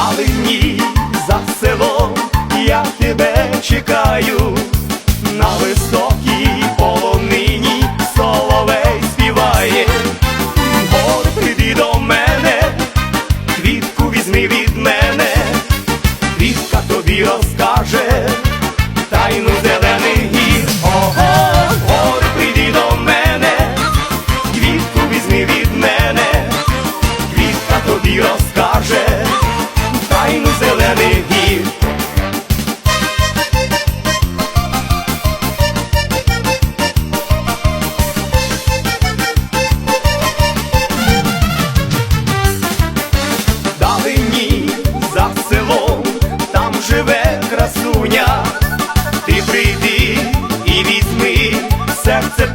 далині за село я тебе чекаю, на високій полонині соловей співає, Бо ти до мене, квітку візьми від мене, квітка тобі розкаже, тайну зелений гір. Ого, гори прийди до мене, квітку візьми від мене, квітка тобі розкаже. Ти прийди і візьми серце.